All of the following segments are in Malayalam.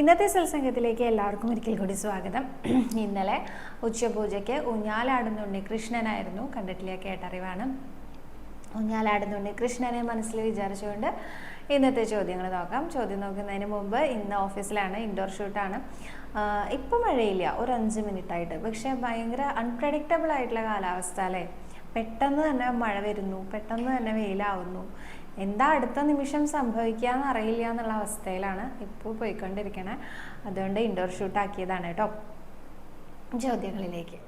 ഇന്നത്തെ സത്സംഗത്തിലേക്ക് എല്ലാവർക്കും ഒരിക്കൽ കൂടി സ്വാഗതം. ഇന്നലെ ഉച്ചപൂജയ്ക്ക് ഉഞ്ഞാലാടുന്ന കൃഷ്ണനായിരുന്നു. കണ്ടിട്ടില്ല? കേട്ടറിവാണ്. ഉഞ്ഞാലാടുന്ന കൃഷ്ണനെ മനസ്സിൽ വിചാരിച്ചുകൊണ്ട് ഇന്നത്തെ ചോദ്യങ്ങൾ നോക്കാം. ചോദ്യം നോക്കുന്നതിന് മുമ്പ് ഇന്ന് ഓഫീസിലാണ് ഇൻഡോർ ഷൂട്ടാണ് ഇപ്പം മഴയില്ല ഒരു അഞ്ച് മിനിറ്റ് ആയിട്ട് പക്ഷേ ഭയങ്കര അൺപ്രഡിക്റ്റബിൾ ആയിട്ടുള്ള കാലാവസ്ഥ അല്ലേ? പെട്ടെന്ന് തന്നെ മഴ വരുന്നു പെട്ടെന്ന് തന്നെ വെയിലാവുന്നു. എന്താ അടുത്ത നിമിഷം സംഭവിക്കുക എന്ന് അറിയില്ല എന്നുള്ള അവസ്ഥയിലാണ് ഇപ്പോൾ പോയിക്കൊണ്ടിരിക്കണേ. അതുകൊണ്ട് ഇൻഡോർ ഷൂട്ട് ആക്കിയതാണ് കേട്ടോ ചോദ്യങ്ങളിലേക്ക്.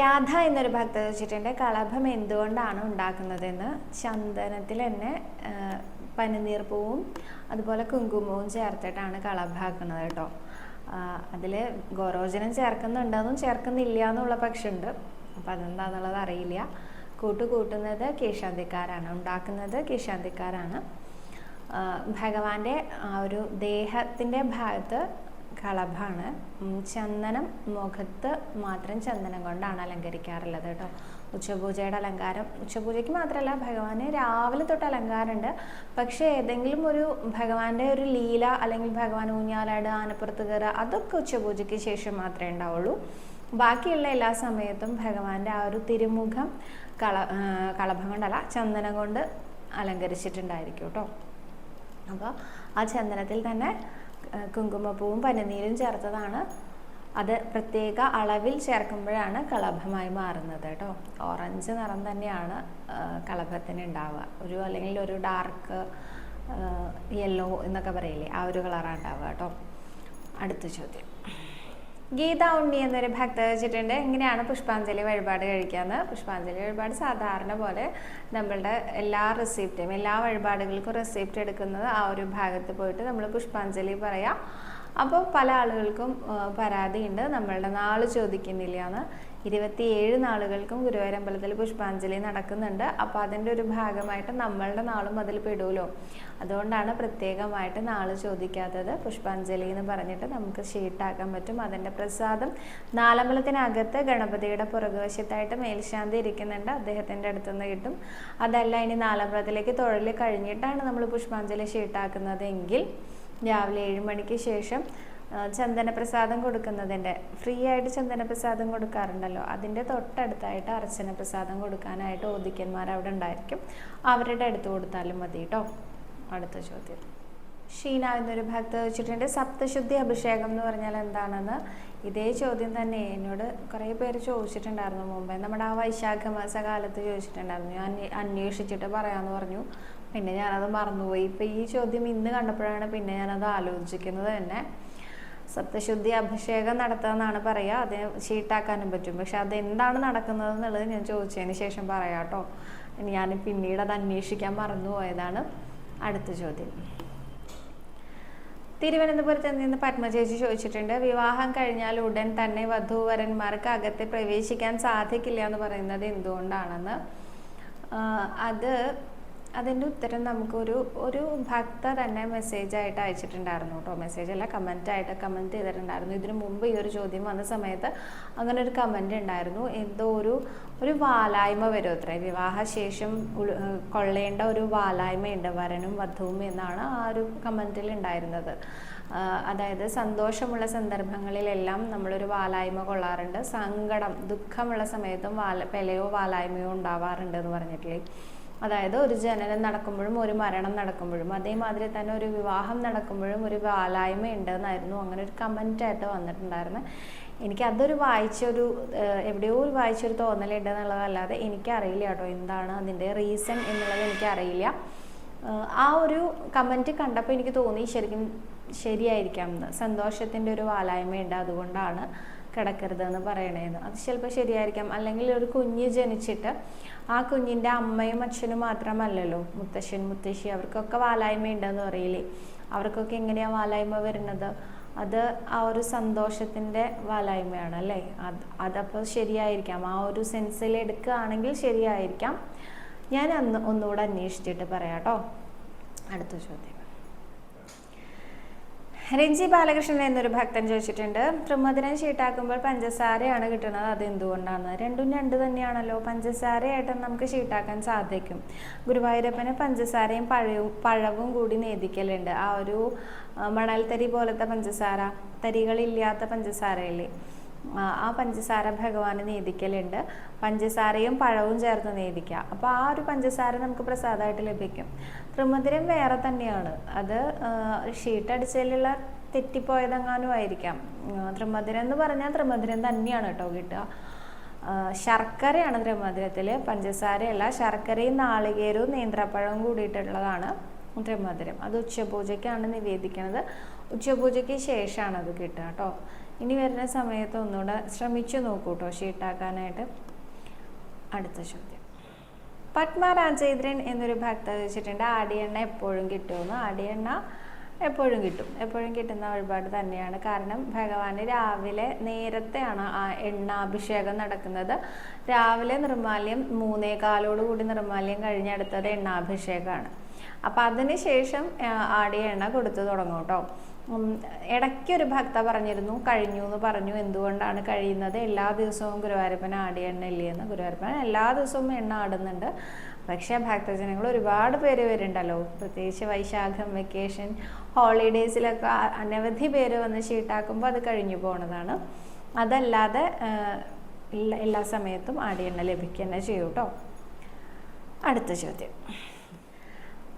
രാധ എന്നൊരു ഭക്ത വെച്ചിട്ടുണ്ട് കളഭം എന്തുകൊണ്ടാണ് ഉണ്ടാക്കുന്നതെന്ന് ചന്ദനത്തിൽ തന്നെ പനിനീർ പൂവും അതുപോലെ കുങ്കുമവും ചേർത്തിട്ടാണ് കളഭാക്കുന്നത് കേട്ടോ അതിൽ ഗോരോചനം ചേർക്കുന്നുണ്ടെന്നും ചേർക്കുന്നില്ല എന്നുള്ള പക്ഷമുണ്ട് അപ്പം അതെന്താണെന്നുള്ളത് അറിയില്ല. കൂട്ട് കൂട്ടുന്നത് കീശാന്തിക്കാരാണ് ഉണ്ടാക്കുന്നത് കീശാന്തിക്കാരാണ്. ഭഗവാന്റെ ആ ഒരു ദേഹത്തിന്റെ ഭാഗത്ത് കളഭാണ് ചന്ദനം മുഖത്ത് മാത്രം ചന്ദനം കൊണ്ടാണ് അലങ്കരിക്കാറുള്ളത് കേട്ടോ. ഉച്ചപൂജയുടെ അലങ്കാരം ഉച്ചപൂജയ്ക്ക് മാത്രമല്ല ഭഗവാന് രാവിലെ തൊട്ട് അലങ്കാരമുണ്ട്. പക്ഷേ ഏതെങ്കിലും ഒരു ഭഗവാന്റെ ഒരു ലീല അല്ലെങ്കിൽ ഭഗവാൻ ഊഞ്ഞാലാട് ആനപ്പുറത്ത് കയറുക അതൊക്കെ ഉച്ചപൂജയ്ക്ക് ശേഷം മാത്രമേ ഉണ്ടാവുള്ളൂ. ബാക്കിയുള്ള എല്ലാ സമയത്തും ഭഗവാന്റെ ആ ഒരു തിരുമുഖം കള കളഭം കൊണ്ടല്ല ചന്ദനം കൊണ്ട് അലങ്കരിച്ചിട്ടുണ്ടായിരിക്കും കേട്ടോ അപ്പോൾ ആ ചന്ദനത്തിൽ തന്നെ കുങ്കുമപ്പൂവും പനിനീരും ചേർത്തതാണ്. അത് പ്രത്യേക അളവിൽ ചേർക്കുമ്പോഴാണ് കളഭമായി മാറുന്നത് കേട്ടോ ഓറഞ്ച് നിറം തന്നെയാണ് കളഭത്തിന് ഉണ്ടാവുക. ഒരു അല്ലെങ്കിൽ ഒരു ഡാർക്ക് യെല്ലോ എന്നൊക്കെ പറയില്ലേ ആ ഒരു കളറാണ് ഉണ്ടാവുക കേട്ടോ അടുത്ത ചോദ്യം. ഗീത ഉണ്ണി എന്നൊരു ഭക്ത വെച്ചിട്ടുണ്ട്. എങ്ങനെയാണ് പുഷ്പാഞ്ജലി വഴിപാട് കഴിക്കാന്ന്. പുഷ്പാഞ്ജലി വഴിപാട് സാധാരണ പോലെ നമ്മളുടെ എല്ലാ റെസിപ്റ്റും എല്ലാ വഴിപാടുകൾക്കും റെസിപ്റ്റ് എടുക്കുന്നത് ആ ഒരു ഭാഗത്ത് പോയിട്ട് നമ്മൾ പുഷ്പാഞ്ജലി പറയാം. അപ്പോൾ പല ആളുകൾക്കും പരാതിയുണ്ട്. നമ്മളുടെ നാൾ ചോദിക്കുന്നില്ല എന്ന്. ഇരുപത്തിയേഴ് നാളുകൾക്കും ഗുരുവായൂരമ്പലത്തിൽ പുഷ്പാഞ്ജലി നടക്കുന്നുണ്ട്. അപ്പോൾ അതിന്റെ ഒരു ഭാഗമായിട്ട് നമ്മളുടെ നാളും അതിൽ പെടുമല്ലോ അതുകൊണ്ടാണ് പ്രത്യേകമായിട്ട് നാൾ ചോദിക്കാത്തത്. പുഷ്പാഞ്ജലി എന്ന് പറഞ്ഞിട്ട് നമുക്ക് ഷീട്ടാക്കാൻ പറ്റും. അതിന്റെ പ്രസാദം നാലമ്പലത്തിനകത്ത് ഗണപതിയുടെ പുറകുവശത്തായിട്ട് മേൽശാന്തി ഇരിക്കുന്നുണ്ട്. അദ്ദേഹത്തിന്റെ അടുത്ത് നിന്ന് കിട്ടും. അതല്ല ഇനി നാലമ്പലത്തിലേക്ക് തൊഴിൽ കഴിഞ്ഞിട്ടാണ് നമ്മൾ പുഷ്പാഞ്ജലി ഷീട്ടാക്കുന്നത് എങ്കിൽ രാവിലെ ഏഴ് മണിക്ക് ശേഷം ചന്ദനപ്രസാദം കൊടുക്കുന്നതിന്റെ ഫ്രീ ആയിട്ട് ചന്ദനപ്രസാദം കൊടുക്കാറുണ്ടല്ലോ. അതിന്റെ തൊട്ടടുത്തായിട്ട് അർച്ചന പ്രസാദം കൊടുക്കാനായിട്ട് ഓദിക്കന്മാർ അവിടെ ഉണ്ടായിരിക്കും. അവരുടെ അടുത്ത് കൊടുത്താലും മതി കേട്ടോ അടുത്ത ചോദ്യം. ഷീന എന്നൊരു ഭക്ത വെച്ചിട്ടുണ്ട് സപ്തശുദ്ധി അഭിഷേകം എന്ന് പറഞ്ഞാൽ എന്താണെന്ന്? ഇതേ ചോദ്യം തന്നെ. എന്നോട് കുറേ പേര് ചോദിച്ചിട്ടുണ്ടായിരുന്നു മുമ്പേ. നമ്മുടെ ആ വൈശാഖ മാസകാലത്ത് ചോദിച്ചിട്ടുണ്ടായിരുന്നു. ഞാൻ അന്വേഷിച്ചിട്ട് പറയാമെന്ന് പറഞ്ഞു. പിന്നെ ഞാനത് മറന്നുപോയി. ഇപ്പം ഈ ചോദ്യം ഇന്ന് കണ്ടപ്പോഴാണ് പിന്നെ ഞാനത് ആലോചിക്കുന്നത് തന്നെ. സപ്തശുദ്ധി അഭിഷേകം നടത്തുകയെന്നാണ് പറയുക അത് ഷീട്ടാക്കാനും പറ്റും. പക്ഷെ അതെന്താണ് നടക്കുന്നത് എന്നുള്ളത് ഞാൻ ചോദിച്ചതിന് ശേഷം പറയാം കേട്ടോ. ഞാൻ പിന്നീട് അത് അന്വേഷിക്കാൻ മറന്നുപോയതാണ് അടുത്ത ചോദ്യം. തിരുവനന്തപുരത്ത് നിന്ന് പത്മചേച്ചി ചോദിച്ചിട്ടുണ്ട് വിവാഹം കഴിഞ്ഞാൽ ഉടൻ തന്നെ വധൂവരന്മാർക്ക് അകത്ത് പ്രവേശിക്കാൻ സാധിക്കില്ല എന്ന് പറയുന്നത് എന്തുകൊണ്ടാണെന്ന്? അത് അതിന്റെ ഉത്തരം നമുക്കൊരു ഒരു ഭക്ത തന്നെ മെസ്സേജ് ആയിട്ട് അയച്ചിട്ടുണ്ടായിരുന്നു കേട്ടോ. മെസ്സേജ് അല്ല കമന്റ് ആയിട്ട് കമന്റ് ചെയ്തിട്ടുണ്ടായിരുന്നു. ഇതിനു മുമ്പ് ഈ ഒരു ചോദ്യം വന്ന സമയത്ത് അങ്ങനെ ഒരു കമന്റ് ഉണ്ടായിരുന്നു. എന്തോ ഒരു ഒരു വാലായ്മ വരും അത്രേ. വിവാഹശേഷം ശേഷം കൊള്ളേണ്ട ഒരു വാലായ്മയുണ്ട്. വരനും വധുവും എന്നാണ് ആ ഒരു കമന്റിൽ ഉണ്ടായിരുന്നത്. അതായത് സന്തോഷമുള്ള സന്ദർഭങ്ങളിലെല്ലാം നമ്മളൊരു വാലായ്മ കൊള്ളാറുണ്ട്. സങ്കടം ദുഃഖമുള്ള സമയത്തും വാല പെലയോ വാലായ്മയോ ഉണ്ടാവാറുണ്ട് എന്ന് പറഞ്ഞിട്ടില്ലേ? അതായത് ഒരു ജനനം നടക്കുമ്പോഴും ഒരു മരണം നടക്കുമ്പോഴും അതേമാതിരി തന്നെ ഒരു വിവാഹം നടക്കുമ്പോഴും ഒരു വാലായ്മ ഉണ്ടെന്നായിരുന്നു. അങ്ങനെ ഒരു കമന്റ് ആയിട്ട് വന്നിട്ടുണ്ടായിരുന്നത് എനിക്ക് അതൊരു വായിച്ചൊരു എവിടെയോ ഒരു വായിച്ചൊരു തോന്നലുണ്ട് എന്നുള്ളതല്ലാതെ എനിക്കറിയില്ല കേട്ടോ എന്താണ് അതിന്റെ റീസൺ എന്നുള്ളത് എനിക്കറിയില്ല. ആ ഒരു കമന്റ് കണ്ടപ്പോൾ എനിക്ക് തോന്നി ശരിക്കും ശരിയായിരിക്കാം. സന്തോഷത്തിന്റെ ഒരു വാലായ്മയുണ്ട് അതുകൊണ്ടാണ്. കിടക്കരുതെന്ന് പറയണേന്ന്. അത് ചിലപ്പോൾ ശരിയായിരിക്കാം. അല്ലെങ്കിൽ ഒരു കുഞ്ഞ് ജനിച്ചിട്ട് ആ കുഞ്ഞിന്റെ അമ്മയും അച്ഛനും മാത്രമല്ലല്ലോ. മുത്തശ്ശൻ മുത്തശ്ശി അവർക്കൊക്കെ വാലായ്മ ഉണ്ടെന്ന് പറയില്ലേ? അവർക്കൊക്കെ എങ്ങനെയാണ് വാലായ്മ വരുന്നത്? അത് ആ ഒരു സന്തോഷത്തിന്റെ വാലായ്മയാണ് അല്ലേ? അത് അതപ്പോൾ ശരിയായിരിക്കാം. ആ ഒരു സെൻസിൽ എടുക്കുകയാണെങ്കിൽ ശരിയായിരിക്കാം. ഞാൻ അന്ന് ഒന്നുകൂടെ അന്വേഷിച്ചിട്ട് പറയാം കേട്ടോ. അടുത്ത ചോദ്യം. രഞ്ജി ബാലകൃഷ്ണൻ എന്നൊരു ഭക്തൻ ചോദിച്ചിട്ടുണ്ട് ത്രിമധുരം ഷീട്ടാക്കുമ്പോൾ പഞ്ചസാരയാണ് കിട്ടുന്നത് അത് എന്തുകൊണ്ടാണ് രണ്ടും രണ്ട് തന്നെയാണല്ലോ പഞ്ചസാരയായിട്ട് നമുക്ക് ഷീട്ടാക്കാൻ സാധിക്കും. ഗുരുവായൂരപ്പന് പഞ്ചസാരയും പഴവും പഴവും കൂടി നേദിക്കലുണ്ട്. ആ ഒരു മണൽത്തരി പോലത്തെ പഞ്ചസാര തരികളില്ലാത്ത പഞ്ചസാരയില്ലേ? ആ, പഞ്ചസാര ഭഗവാന് നേദിക്കലുണ്ട്. പഞ്ചസാരയും പഴവും ചേർത്ത് നേദിക്കുക. അപ്പോൾ ആ ഒരു പഞ്ചസാര നമുക്ക് പ്രസാദമായിട്ട് ലഭിക്കും. ത്രിമധുരം വേറെ തന്നെയാണ്. അത് ഷീട്ടടിച്ചതിലുള്ള തെറ്റിപ്പോയതെങ്ങാനും ആയിരിക്കാം. ത്രിമധുരം എന്ന് പറഞ്ഞാൽ ത്രിമധുരം തന്നെയാണ് കേട്ടോ കിട്ടുക. ശർക്കരയാണ് ത്രിമധുരത്തിൽ പഞ്ചസാരയല്ല ശർക്കരയും നാളികേരവും നേന്ത്രപ്പഴവും കൂടിയിട്ടുള്ളതാണ് ത്രിമധുരം. അത് ഉച്ചപൂജയ്ക്കാണ് നിവേദിക്കുന്നത് ഉച്ചപൂജയ്ക്ക് ശേഷമാണ് അത് കിട്ടുക കേട്ടോ. ഇനി വരുന്ന സമയത്ത് ഒന്നുകൂടെ ശ്രമിച്ചു നോക്കൂ കേട്ടോ ഷീട്ടാക്കാനായിട്ട്. അടുത്ത ചോദ്യം. പത്മ രാജേന്ദ്രൻ എന്നൊരു ഭക്ത ചോദിച്ചിട്ടുണ്ട്. ആടിയെണ്ണ എപ്പോഴും കിട്ടുമെന്ന്? ആടിയെണ്ണ എപ്പോഴും കിട്ടും. എപ്പോഴും കിട്ടുന്ന വഴിപാട് തന്നെയാണ്. കാരണം ഭഗവാന് രാവിലെ നേരത്തെയാണ് ആ എണ്ണാഭിഷേകം നടക്കുന്നത്. രാവിലെ നിർമാല്യം മൂന്നേകാലോട് കൂടി നിർമാല്യം കഴിഞ്ഞടുത്തത് എണ്ണാഭിഷേകമാണ്. അപ്പം അതിന് ശേഷം ആ, ആടിയ എണ്ണ കൊടുത്തു തുടങ്ങും കേട്ടോ ഇടയ്ക്കൊരു ഭക്ത പറഞ്ഞിരുന്നു കഴിഞ്ഞു എന്ന് പറഞ്ഞു. എന്തുകൊണ്ടാണ് കഴിയുന്നത്? എല്ലാ ദിവസവും ഗുരുവായൂരപ്പൻ എണ്ണ ഇല്ലേന്ന് ഗുരുവായൂരപ്പൻ എല്ലാ ദിവസവും എണ്ണ ആടുന്നുണ്ട്. പക്ഷേ ഭക്തജനങ്ങൾ ഒരുപാട് പേര് വരുന്നുണ്ടല്ലോ. പ്രത്യേകിച്ച് വൈശാഖം വെക്കേഷൻ ഹോളിഡേയ്സിലൊക്കെ അനവധി പേര് വന്ന് ഷീട്ടാക്കുമ്പോൾ അത് കഴിഞ്ഞു പോണതാണ്. അതല്ലാതെ എല്ലാ സമയത്തും ആടി എണ്ണ ലഭിക്കുക തന്നെ ചെയ്യൂട്ടോ. അടുത്ത ചോദ്യം.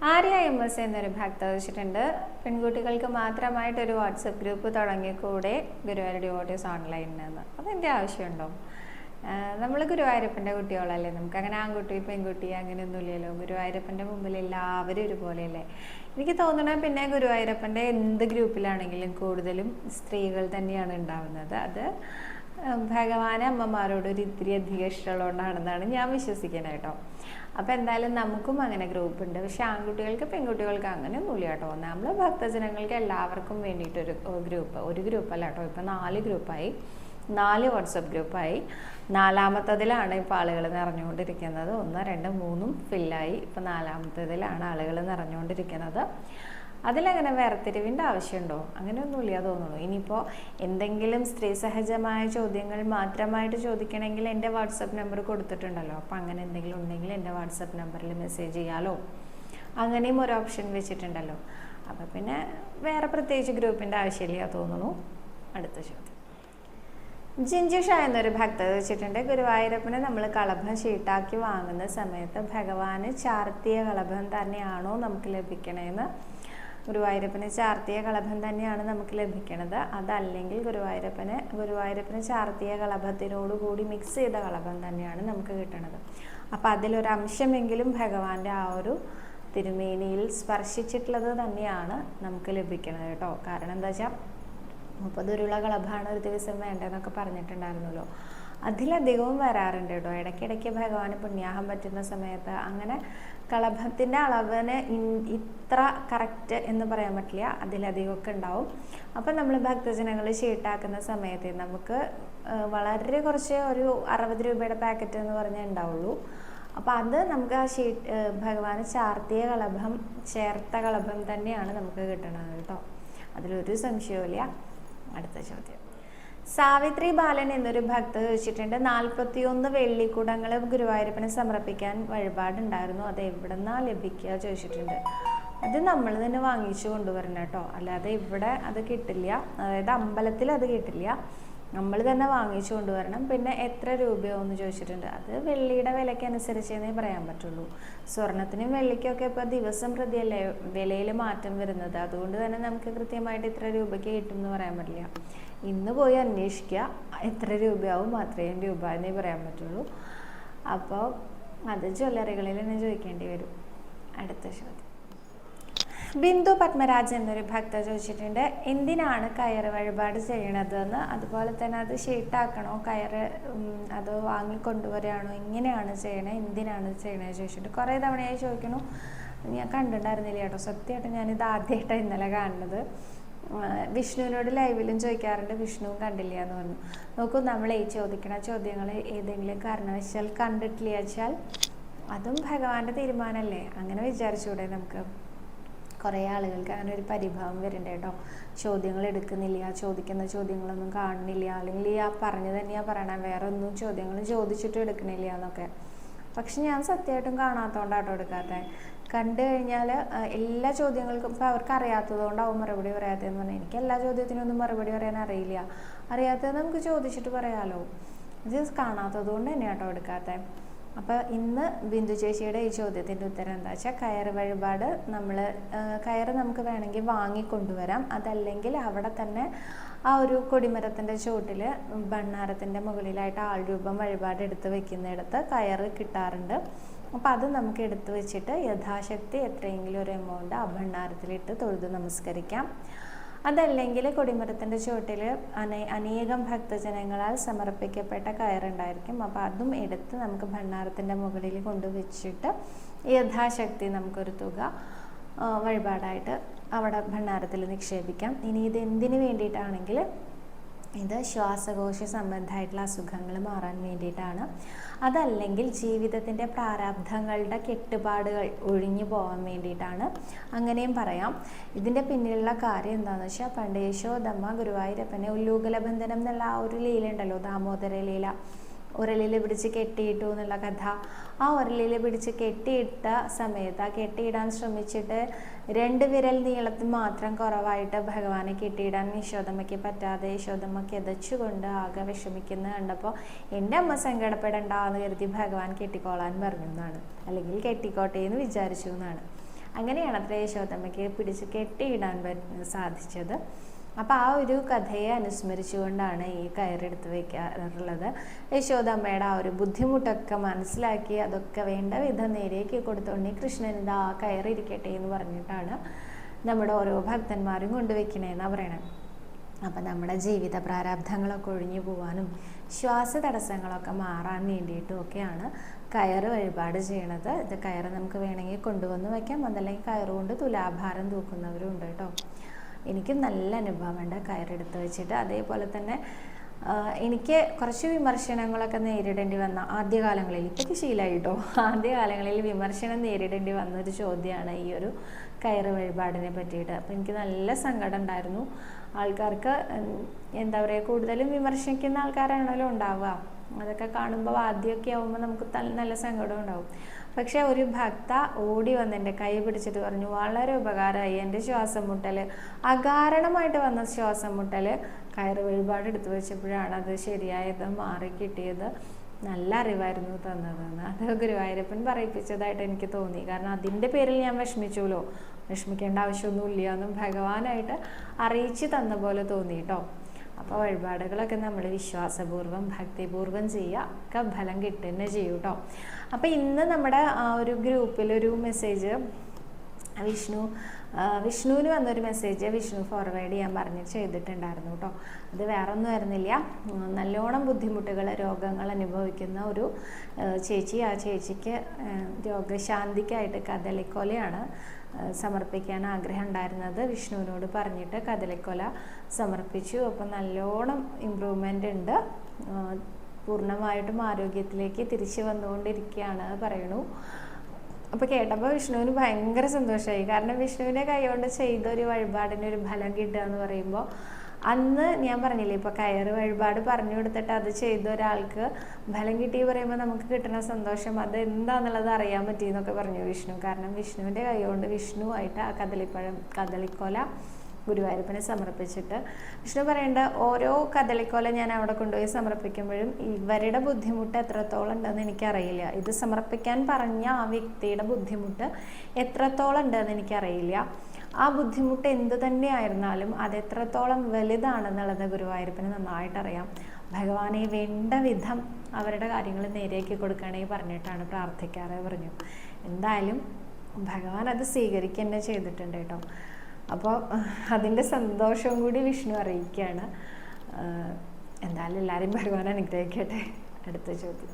ആര്യ എം എസ് എന്നൊരു ഭക്ത വെച്ചിട്ടുണ്ട്. പെൺകുട്ടികൾക്ക് മാത്രമായിട്ടൊരു വാട്സപ്പ് ഗ്രൂപ്പ് തുടങ്ങിക്കൂടെ ഗുരുവായൂർ ഡിവോട്ടീസ് ഓൺലൈനിൽ നിന്ന് അതെന്റെ ആവശ്യമുണ്ടോ? നമ്മൾ ഗുരുവായൂരപ്പന്റെ കുട്ടികളല്ലേ? നമുക്ക് അങ്ങനെ ആൺകുട്ടി പെൺകുട്ടി അങ്ങനെയൊന്നുമില്ലല്ലോ. ഗുരുവായൂരപ്പന്റെ മുമ്പിൽ എല്ലാവരും ഒരുപോലെയല്ലേ? എനിക്ക് തോന്നണ പിന്നെ ഗുരുവായൂരപ്പന്റെ എന്ത് ഗ്രൂപ്പിലാണെങ്കിലും കൂടുതലും സ്ത്രീകൾ തന്നെയാണ് ഉണ്ടാവുന്നത്. അത് ഭഗവാനെ അമ്മമാരോട് ഒരു ഇത്തിരി അധികം ഇഷ്ടമുള്ളതുകൊണ്ടാണെന്നാണ് ഞാൻ വിശ്വസിക്കുന്നത് കേട്ടോ. അപ്പോൾ എന്തായാലും നമുക്കും അങ്ങനെ ഗ്രൂപ്പ് ഉണ്ട്. പക്ഷെ ആൺകുട്ടികൾക്ക് പെൺകുട്ടികൾക്ക് അങ്ങനെയൊന്നുമില്ല കേട്ടോ. നമ്മൾ ഭക്തജനങ്ങൾക്ക് എല്ലാവർക്കും വേണ്ടിയിട്ടൊരു ഗ്രൂപ്പ് ഒരു ഗ്രൂപ്പ് അല്ല കേട്ടോ. ഇപ്പം നാല് ഗ്രൂപ്പായി നാല് വാട്സപ്പ് ഗ്രൂപ്പായി നാലാമത്തതിലാണ് ഇപ്പോൾ ആളുകൾ നിറഞ്ഞുകൊണ്ടിരിക്കുന്നത്. ഒന്ന് രണ്ട് മൂന്നും ഫില്ലായി ഇപ്പോൾ നാലാമത്തതിലാണ് ആളുകൾ നിറഞ്ഞുകൊണ്ടിരിക്കുന്നത്. അതിലങ്ങനെ വേർതിരിവിന്റെ ആവശ്യമുണ്ടോ? അങ്ങനെയൊന്നുമില്ല തോന്നുന്നു. ഇനിയിപ്പോൾ എന്തെങ്കിലും സ്ത്രീ സഹജമായ ചോദ്യങ്ങൾ മാത്രമായിട്ട് ചോദിക്കണമെങ്കിൽ എന്റെ വാട്സപ്പ് നമ്പർ കൊടുത്തിട്ടുണ്ടല്ലോ. അപ്പോൾ അങ്ങനെ എന്തെങ്കിലും ഉണ്ടെങ്കിൽ എന്റെ വാട്സപ്പ് നമ്പറിൽ മെസ്സേജ് ചെയ്യാലോ? അങ്ങനെയും ഒരു ഓപ്ഷൻ വെച്ചിട്ടുണ്ടല്ലോ. അപ്പോൾ പിന്നെ വേറെ പ്രത്യേകിച്ച് ഗ്രൂപ്പിന്റെ ആവശ്യമില്ല തോന്നുന്നു. അടുത്ത ചോദ്യം. ജിഞ്ചുഷ എന്നൊരു ഭക്ത വെച്ചിട്ടുണ്ട് ഗുരുവായൂരപ്പനെ നമ്മൾ കളഭം ഷീട്ടാക്കി വാങ്ങുന്ന സമയത്ത് ഭഗവാന് ചാർത്തിയ കളഭം തന്നെയാണോ നമുക്ക് ലഭിക്കണേന്ന്? ഗുരുവായൂരപ്പന് ചാർത്തിയ കളഭം തന്നെയാണ് നമുക്ക് ലഭിക്കുന്നത് അതല്ലെങ്കിൽ ഗുരുവായൂരപ്പന് ഗുരുവായൂരപ്പന് ചാർത്തിയ കളഭത്തിനോടുകൂടി മിക്സ് ചെയ്ത കളഭം തന്നെയാണ് നമുക്ക് കിട്ടുന്നത് അപ്പം അതിലൊരു അംശമെങ്കിലും ഭഗവാന്റെ ആ ഒരു തിരുമേനിയിൽ സ്പർശിച്ചിട്ടുള്ളത് തന്നെയാണ് നമുക്ക് ലഭിക്കുന്നത് കേട്ടോ. കാരണം എന്താ വെച്ചാൽ മുപ്പത് ഉരുള കളഭാണ് ഒരു ദിവസം വേണ്ടതെന്നൊക്കെ പറഞ്ഞിട്ടുണ്ടായിരുന്നല്ലോ. അതിലധികവും വരാറുണ്ട് കേട്ടോ. ഇടയ്ക്കിടയ്ക്ക് ഭഗവാന് പുണ്യാഹം പറ്റുന്ന സമയത്ത് അങ്ങനെ കളഭത്തിന്റെ അളവിന് ഇത്ര കറക്റ്റ് എന്ന് പറയാൻ പറ്റില്ല. അതിലധികമൊക്കെ ഉണ്ടാവും. അപ്പം നമ്മൾ ഭക്തജനങ്ങൾ ഷീട്ടാക്കുന്ന സമയത്ത് നമുക്ക് വളരെ കുറച്ച് ഒരു അറുപത് രൂപയുടെ പാക്കറ്റ് എന്ന് പറഞ്ഞാൽ ഉണ്ടാവുള്ളൂ. അപ്പോൾ അത് നമുക്ക് ആ ഷീട്ട് ഭഗവാന് ചാർത്തിയ കളഭം ചേർത്ത കളഭം തന്നെയാണ് നമുക്ക് കിട്ടണത് കേട്ടോ. അതിലൊരു സംശയവുമില്ല. അടുത്ത ചോദ്യം. സാവിത്രി ബാലൻ എന്നൊരു ഭക്ത ചോദിച്ചിട്ടുണ്ട്. നാൽപ്പത്തിയൊന്ന് വെള്ളിക്കുടങ്ങൾ ഗുരുവായൂരപ്പന് സമർപ്പിക്കാൻ വഴിപാടുണ്ടായിരുന്നു. അത് എവിടെന്നാ ലഭിക്കുക ചോദിച്ചിട്ടുണ്ട്. അത് നമ്മൾ തന്നെ വാങ്ങിച്ചു കൊണ്ടുവരണം കേട്ടോ. അല്ലാതെ ഇവിടെ അത് കിട്ടില്ല. അതായത് അമ്പലത്തിൽ അത് കിട്ടില്ല. നമ്മൾ തന്നെ വാങ്ങിച്ചു കൊണ്ടുവരണം. പിന്നെ എത്ര രൂപയോ എന്ന് ചോദിച്ചിട്ടുണ്ട്. അത് വെള്ളിയുടെ വിലയ്ക്ക് അനുസരിച്ചേ പറയാൻ പറ്റുള്ളൂ. സ്വർണത്തിനും വെള്ളിക്കൊക്കെ ഇപ്പോൾ ദിവസം പ്രതിയല്ലേ? വിലയിൽ മാറ്റം വരുന്നത്. അതുകൊണ്ട് തന്നെ നമുക്ക് കൃത്യമായിട്ട് ഇത്ര രൂപയ്ക്ക് കിട്ടും എന്ന് പറയാൻ പറ്റില്ല. ഇന്ന് പോയി അന്വേഷിക്കുക എത്ര രൂപയാവും അത്രയും രൂപ എന്നേ പറയാൻ പറ്റുള്ളൂ. അപ്പോൾ അത് ജ്വല്ലറികളിൽ തന്നെ ചോദിക്കേണ്ടി വരും. അടുത്ത ചോദ്യം. ബിന്ദു പത്മരാജ് എന്നൊരു ഭക്ത ചോദിച്ചിട്ടുണ്ട് എന്തിനാണ് കയർ വഴിപാട് ചെയ്യണതെന്ന്? അതുപോലെ തന്നെ അത് ഷീട്ടാക്കണോ? കയർ അത് വാങ്ങിക്കൊണ്ടുവരികയാണോ എങ്ങനെയാണ് ചെയ്യണേ എന്തിനാണ് ചെയ്യണേ ചോദിച്ചിട്ട് കുറേ തവണയായി ചോദിക്കണു ഞാൻ കണ്ടിട്ടുണ്ടായിരുന്നില്ല കേട്ടോ. സത്യമായിട്ട് ഞാനിത് ആദ്യമായിട്ടാണ് ഇന്നലെ കാണുന്നത്. വിഷ്ണുവിനോട് ലൈവിലും ചോദിക്കാറുണ്ട് വിഷ്ണുവും കണ്ടില്ല എന്ന് പറഞ്ഞു. നോക്കൂ നമ്മൾ ഈ ചോദിക്കണ ചോദ്യങ്ങൾ ഏതെങ്കിലും കാരണവശാൽ കണ്ടിട്ടില്ല വെച്ചാൽ അതും ഭഗവാന്റെ തീരുമാനമല്ലേ? അങ്ങനെ വിചാരിച്ചൂടെ നമുക്ക്. കുറേ ആളുകൾക്ക് അങ്ങനെ ഒരു പരിഭവം വരണ്ടേ കേട്ടോ. ചോദ്യങ്ങൾ എടുക്കുന്നില്ല ചോദിക്കുന്ന ചോദ്യങ്ങളൊന്നും കാണുന്നില്ല. അല്ലെങ്കിൽ ആ പറഞ്ഞു തന്നെയാ പറയണേ വേറെ ഒന്നും ചോദ്യങ്ങൾ ചോദിച്ചിട്ടും എടുക്കണില്ല എന്നൊക്കെ. പക്ഷെ ഞാൻ സത്യമായിട്ടും കാണാത്തതുകൊണ്ടാട്ടോ എടുക്കാത്തത് കണ്ടു കഴിഞ്ഞാൽ എല്ലാ ചോദ്യങ്ങൾക്കും ഇപ്പം അവർക്ക് അറിയാത്തതുകൊണ്ടാവും മറുപടി പറയാത്തതെന്ന് പറഞ്ഞാൽ എനിക്ക് എല്ലാ ചോദ്യത്തിനൊന്നും മറുപടി പറയാൻ അറിയില്ല. അറിയാത്തത് നമുക്ക് ചോദിച്ചിട്ട് പറയാമല്ലോ ഇത് കാണാത്തത് കൊണ്ട് തന്നെ കേട്ടോ എടുക്കാത്തത് അപ്പോൾ ഇന്ന് ബിന്ദു ചേച്ചിയുടെ ഈ ചോദ്യത്തിന്റെ ഉത്തരം എന്താ വെച്ചാൽ കയർ വഴിപാട് നമ്മൾ കയർ നമുക്ക് വേണമെങ്കിൽ വാങ്ങിക്കൊണ്ടുവരാം അതല്ലെങ്കിൽ അവിടെ തന്നെ ആ ഒരു കൊടിമരത്തിന്റെ ചുവട്ടിൽ ഭണ്ണാരത്തിന്റെ മുകളിലായിട്ട് ആൾ രൂപം വഴിപാട് എടുത്ത് വെക്കുന്നിടത്ത് കയർ കിട്ടാറുണ്ട്. അപ്പോൾ അത് നമുക്ക് എടുത്തു വെച്ചിട്ട് യഥാശക്തി എത്രയെങ്കിലും ഒരു എമൗണ്ട് അഭണ്ണാരത്തിലിട്ട് ഭണ്ണാരത്തിലിട്ട് തൊഴുത് നമസ്കരിക്കാം. അതല്ലെങ്കിൽ കൊടിമരത്തിന്റെ ചുവട്ടിൽ അനേ അനേകം ഭക്തജനങ്ങളാൽ സമർപ്പിക്കപ്പെട്ട കയറുണ്ടായിരിക്കും. അപ്പോൾ അതും എടുത്ത് നമുക്ക് ഭണ്ണാരത്തിന്റെ മുകളിൽ കൊണ്ടുവച്ചിട്ട് യഥാശക്തി നമുക്കൊരു തുക വഴിപാടായിട്ട് അവിടെ ഭണ്ണാരത്തിൽ നിക്ഷേപിക്കാം. ഇനി ഇത് എന്തിനു വേണ്ടിയിട്ടാണെങ്കിൽ ഇത് ശ്വാസകോശ സംബന്ധമായിട്ടുള്ള അസുഖങ്ങൾ മാറാൻ വേണ്ടിയിട്ടാണ്. അതല്ലെങ്കിൽ ജീവിതത്തിന്റെ പ്രാരാബ്ധങ്ങളുടെ കെട്ടുപാടുകൾ ഒഴിഞ്ഞു പോകാൻ വേണ്ടിയിട്ടാണ്. അങ്ങനെയും പറയാം. ഇതിന്റെ പിന്നിലുള്ള കാര്യം എന്താണെന്ന് വെച്ചാൽ പണ്ട് യശോദമ്മ ഗുരുവായൂരപ്പനെ ഉല്ലൂകലബന്ധനം എന്നുള്ള ആ ഒരു ലീല ഉണ്ടല്ലോ ദാമോദര ലീല. ഉരലിൽ പിടിച്ച് കെട്ടിയിട്ടു എന്നുള്ള കഥ. ആ ഉരലിൽ പിടിച്ച് കെട്ടിയിട്ട സമയത്ത് ആ കെട്ടിയിടാൻ ശ്രമിച്ചിട്ട് രണ്ട് വിരൽ നീളത്തിൽ മാത്രം കുറവായിട്ട് ഭഗവാനെ കെട്ടിയിടാൻ യശോദമ്മയ്ക്ക് പറ്റാതെ യശോദമ്മ കിതച്ചുകൊണ്ട് ആകെ വിഷമിക്കുന്നത് കണ്ടപ്പോൾ എന്റെ അമ്മ സങ്കടപ്പെടണ്ട എന്ന് കരുതി ഭഗവാൻ കെട്ടിക്കോളാൻ പറഞ്ഞു എന്നാണ്. അല്ലെങ്കിൽ കെട്ടിക്കോട്ടെ എന്ന് വിചാരിച്ചു എന്നാണ്. അങ്ങനെയാണ് അത്ര യശോദമ്മയ്ക്ക് പിടിച്ച് കെട്ടിയിടാൻ സാധിച്ചത്. അപ്പോൾ ആ ഒരു കഥയെ അനുസ്മരിച്ചുകൊണ്ടാണ് ഈ കയറെടുത്ത് വയ്ക്കാറുള്ളത് യശോദമ്മയുടെ ആ ഒരു ബുദ്ധിമുട്ടൊക്കെ മനസ്സിലാക്കി അതൊക്കെ വേണ്ട വിധം നേരേക്ക് കൊടുത്തോണ്ടി കൃഷ്ണൻ ഇതാ കയറിയിരിക്കട്ടെ എന്ന് പറഞ്ഞിട്ടാണ് നമ്മുടെ ഓരോ ഭക്തന്മാരും കൊണ്ടുവയ്ക്കണേന്നാണ് പറയണത് അപ്പം നമ്മുടെ ജീവിത പ്രാരാബ്ധങ്ങളൊക്കെ ഒഴിഞ്ഞു പോകാനും ശ്വാസ തടസ്സങ്ങളൊക്കെ മാറാൻ വേണ്ടിയിട്ടും ഒക്കെയാണ് കയറ് വഴിപാട് ചെയ്യണത്. ഇത് കയറ് നമുക്ക് വേണമെങ്കിൽ കൊണ്ടുവന്ന് വയ്ക്കാം അതല്ലെങ്കിൽ കയറുകൊണ്ട് തുലാഭാരം തൂക്കുന്നവരും ഉണ്ട് കേട്ടോ. എനിക്ക് നല്ല അനുഭവമുണ്ട് കയറെടുത്ത് വെച്ചിട്ട്. അതേപോലെ തന്നെ എനിക്ക് കുറച്ച് വിമർശനങ്ങളൊക്കെ നേരിടേണ്ടി വന്ന ആദ്യകാലങ്ങളിൽ ഇപ്പോഴത്തെ ശീലമായി കേട്ടോ ആദ്യകാലങ്ങളിൽ വിമർശനം നേരിടേണ്ടി വന്ന ഒരു ചോദ്യമാണ് ഈ ഒരു കയറ് വഴിപാടിനെ പറ്റിയിട്ട്. അപ്പം എനിക്ക് നല്ല സങ്കടം ഉണ്ടായിരുന്നു. ആൾക്കാർക്ക് എന്താ പറയുക കൂടുതലും വിമർശിക്കുന്ന ആൾക്കാരാണല്ലോ ഉണ്ടാവുക. അതൊക്കെ കാണുമ്പോൾ ആദ്യമൊക്കെ ആവുമ്പോൾ നമുക്ക് നല്ല സങ്കടം ഉണ്ടാവും. പക്ഷെ ഒരു ഭക്ത ഓടി വന്ന് എന്റെ കൈ പിടിച്ചിട്ട് പറഞ്ഞു വളരെ ഉപകാരമായി എന്റെ ശ്വാസം മുട്ടൽ അകാരണമായിട്ട് വന്ന ശ്വാസം മുട്ടൽ കയറ് വഴിപാട് എടുത്തു വെച്ചപ്പോഴാണ് അത് ശരിയായത് മാറി കിട്ടിയത്. നല്ല അറിവായിരുന്നു തന്നതെന്ന്. അത് ഗുരുവായൂരപ്പൻ പറയിപ്പിച്ചതായിട്ട് എനിക്ക് തോന്നി. കാരണം അതിന്റെ പേരിൽ ഞാൻ വിഷമിച്ചുല്ലോ വിഷമിക്കേണ്ട ആവശ്യമൊന്നുമില്ല എന്നും ഭഗവാനായിട്ട് അറിയിച്ച് തന്ന പോലെ തോന്നി കേട്ടോ. അപ്പോൾ വഴിപാടുകളൊക്കെ നമ്മൾ വിശ്വാസപൂർവം ഭക്തിപൂർവം ചെയ്യുക. ഒക്കെ ഫലം കിട്ടുക തന്നെ ചെയ്യും കേട്ടോ അപ്പോൾ ഇന്ന് നമ്മുടെ ആ ഒരു ഗ്രൂപ്പിലൊരു മെസ്സേജ് വിഷ്ണു വിഷ്ണുവിന് വന്നൊരു മെസ്സേജ് വിഷ്ണു ഫോർവേഡ് ചെയ്യാൻ പറഞ്ഞ് ചെയ്തിട്ടുണ്ടായിരുന്നു കേട്ടോ അത് വേറെ ഒന്നും ആയിരുന്നില്ല നല്ലോണം ബുദ്ധിമുട്ടുകൾ രോഗങ്ങൾ അനുഭവിക്കുന്ന ഒരു ചേച്ചി. ആ ചേച്ചിക്ക് രോഗശാന്തിക്കായിട്ട് കദളിക്കൊലയാണ്. സമർപ്പിക്കാൻ ആഗ്രഹം ഉണ്ടായിരുന്നത് വിഷ്ണുവിനോട് പറഞ്ഞിട്ട് കദളിക്കൊല സമർപ്പിച്ചു. അപ്പം നല്ലോണം ഇമ്പ്രൂവ്മെന്റ് ഉണ്ട്. പൂർണമായിട്ടും ആരോഗ്യത്തിലേക്ക് തിരിച്ചു വന്നുകൊണ്ടിരിക്കുകയാണ് പറയണു അപ്പോൾ കേട്ടപ്പോൾ വിഷ്ണുവിന് ഭയങ്കര സന്തോഷമായി. കാരണം വിഷ്ണുവിന്റെ കൈകൊണ്ട് ചെയ്ത ഒരു വഴിപാടിന് ഒരു ഫലം കിട്ടുക എന്ന് പറയുമ്പോൾ അന്ന് ഞാൻ പറഞ്ഞില്ലേ ഇപ്പോൾ കയറ് വഴിപാട് പറഞ്ഞു കൊടുത്തിട്ട് അത് ചെയ്ത ഒരാൾക്ക് ഫലം കിട്ടി പറയുമ്പോൾ നമുക്ക് കിട്ടുന്ന സന്തോഷം അത് എന്താണെന്നുള്ളത് അറിയാൻ പറ്റി എന്നൊക്കെ പറഞ്ഞു വിഷ്ണു. കാരണം വിഷ്ണുവിന്റെ കൈകൊണ്ട് വിഷ്ണുവായിട്ട് ആ കദളിപ്പഴം കദളിക്കൊല ഗുരുവായൂരപ്പനെ സമർപ്പിച്ചിട്ട് വിഷ്ണു പറയേണ്ട ഓരോ കദളിക്കോല ഞാൻ അവിടെ കൊണ്ടുപോയി സമർപ്പിക്കുമ്പോഴും ഇവരുടെ ബുദ്ധിമുട്ട് എത്രത്തോളം ഉണ്ടെന്ന് എനിക്കറിയില്ല. ഇത് സമർപ്പിക്കാൻ പറഞ്ഞ ആ വ്യക്തിയുടെ ബുദ്ധിമുട്ട് എത്രത്തോളം ഉണ്ടെന്ന് എനിക്കറിയില്ല. ആ ബുദ്ധിമുട്ട് എന്ത് തന്നെയായിരുന്നാലും അത് എത്രത്തോളം വലുതാണെന്നുള്ളത് ഗുരുവായൂരപ്പന് നന്നായിട്ടറിയാം. ഭഗവാനെ വേണ്ട വിധം അവരുടെ കാര്യങ്ങൾ നേരെയാക്കി കൊടുക്കണേ പറഞ്ഞിട്ടാണ് പ്രാർത്ഥിക്കാറ് പറഞ്ഞു. എന്തായാലും ഭഗവാൻ അത് സ്വീകരിക്കുക തന്നെ ചെയ്തിട്ടുണ്ട് കേട്ടോ. അപ്പോൾ അതിന്റെ സന്തോഷം കൂടി വിഷ്ണു അറിയിക്കുകയാണ്. എന്തായാലും എല്ലാവരെയും ഭഗവാൻ അനുഗ്രഹിക്കട്ടെ. അടുത്ത ചോദ്യം.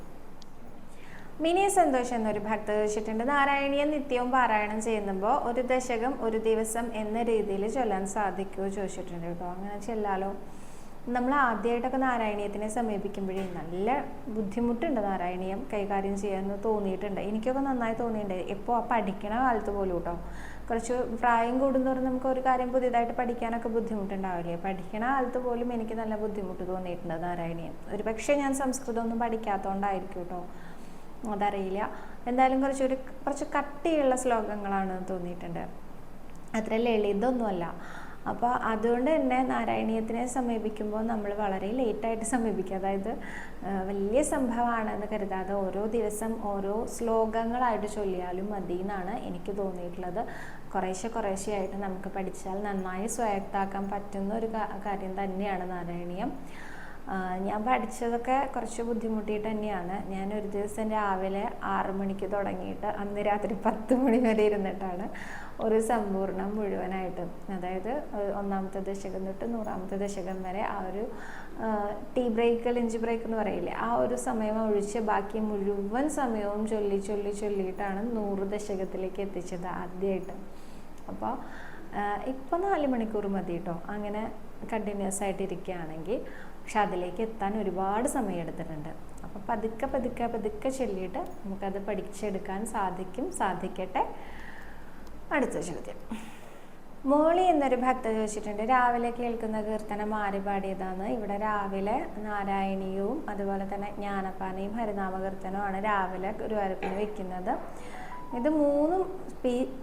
മിനി സന്തോഷം എന്നൊരു ഭക്ത ചോദിച്ചിട്ടുണ്ട്. നാരായണീയ നിത്യവും പാരായണം ചെയ്യുമ്പോൾ ഒരു ദശകം ഒരു ദിവസം എന്ന രീതിയിൽ ചൊല്ലാൻ സാധിക്കുമോ ചോദിച്ചിട്ടുണ്ട് കേട്ടോ. അങ്ങനെ ചെല്ലാലോ. നമ്മൾ ആദ്യമായിട്ടൊക്കെ നാരായണീയത്തിനെ സമീപിക്കുമ്പോഴേ നല്ല ബുദ്ധിമുട്ടുണ്ട് നാരായണീയം കൈകാര്യം ചെയ്യാമെന്ന് തോന്നിയിട്ടുണ്ട്. എനിക്കൊക്കെ നന്നായി തോന്നിയിട്ടുണ്ട്. ഇപ്പോൾ പഠിക്കണ കാലത്ത് പോലും കേട്ടോ. കുറച്ച് പ്രായം പറഞ്ഞാൽ നമുക്ക് ഒരു കാര്യം പുതിയതായിട്ട് പഠിക്കാനൊക്കെ ബുദ്ധിമുട്ടുണ്ടാവില്ലേ? പഠിക്കണ കാലത്ത് പോലും എനിക്ക് നല്ല ബുദ്ധിമുട്ട് തോന്നിയിട്ടുണ്ട് നാരായണീയം. ഒരു പക്ഷേ ഞാൻ സംസ്കൃതമൊന്നും പഠിക്കാത്തതുകൊണ്ടായിരിക്കും കേട്ടോ. അതറിയില്ല. എന്തായാലും കുറച്ചൊരു കുറച്ച് കട്ടിയുള്ള ശ്ലോകങ്ങളാണ് തോന്നിയിട്ടുണ്ട്. അത്ര ലളിതമൊന്നുമല്ല അപ്പോൾ അതുകൊണ്ട് തന്നെ നാരായണീയത്തിനെ സമീപിക്കുമ്പോൾ നമ്മൾ വളരെ ലേറ്റായിട്ട് സമീപിക്കുക അതായത് വലിയ സംഭവമാണെന്ന് കരുതാതെ ഓരോ ദിവസം ഓരോ ശ്ലോകങ്ങളായിട്ട് ചൊല്ലിയാലും മതി എന്നാണ് എനിക്ക് തോന്നിയിട്ടുള്ളത്. കുറേശ്ശെ കുറേശ്ശെയായിട്ട് നമുക്ക് പഠിച്ചാൽ നന്നായി സ്വായത്താക്കാൻ പറ്റുന്ന ഒരു കാര്യം തന്നെയാണ് നാരായണീയം. ഞാൻ പഠിച്ചതൊക്കെ കുറച്ച് ബുദ്ധിമുട്ടിയിട്ട് തന്നെയാണ്. ഞാൻ ഒരു ദിവസം രാവിലെ ആറ് മണിക്ക് തുടങ്ങിയിട്ട് അന്ന് രാത്രി പത്ത് മണി വരെ ഇരുന്നിട്ടാണ് ഒരു സമ്പൂർണം മുഴുവനായിട്ടും. അതായത് ഒന്നാമത്തെ ദശകം തൊട്ട് നൂറാമത്തെ ദശകം വരെ ആ ഒരു ടീ ബ്രേക്ക് ലഞ്ച് ബ്രേക്ക് എന്ന് പറയില്ലേ ആ ഒരു സമയം ഒഴിച്ച് ബാക്കി മുഴുവൻ സമയവും ചൊല്ലി ചൊല്ലി ചൊല്ലിയിട്ടാണ് നൂറ് ദശകത്തിലേക്ക് എത്തിച്ചത് ആദ്യമായിട്ട് അപ്പോൾ ഇപ്പം നാല് മണിക്കൂർ മതി കേട്ടോ അങ്ങനെ കണ്ടിന്യൂസ് ആയിട്ട് ഇരിക്കുകയാണെങ്കിൽ പക്ഷെ അതിലേക്ക് എത്താൻ ഒരുപാട് സമയം എടുത്തിട്ടുണ്ട്. അപ്പോൾ പതുക്കെ പതുക്കെ പതുക്കെ ചൊല്ലിയിട്ട് നമുക്കത് പഠിച്ചെടുക്കാൻ സാധിക്കും സാധിക്കട്ടെ. അടുത്ത ചോദ്യം. മോളി എന്നൊരു ഭക്ത ചോദിച്ചിട്ടുണ്ട്. രാവിലെ കേൾക്കുന്ന കീർത്തനം ആര് പാടിയതാണ് ഇവിടെ രാവിലെ നാരായണീയവും അതുപോലെ തന്നെ ജ്ഞാനപ്പാനയും ഹരിനാമകീർത്തനവുമാണ് രാവിലെ ഗുരുവായൂരപ്പന് വെക്കുന്നത്. ഇത് മൂന്നും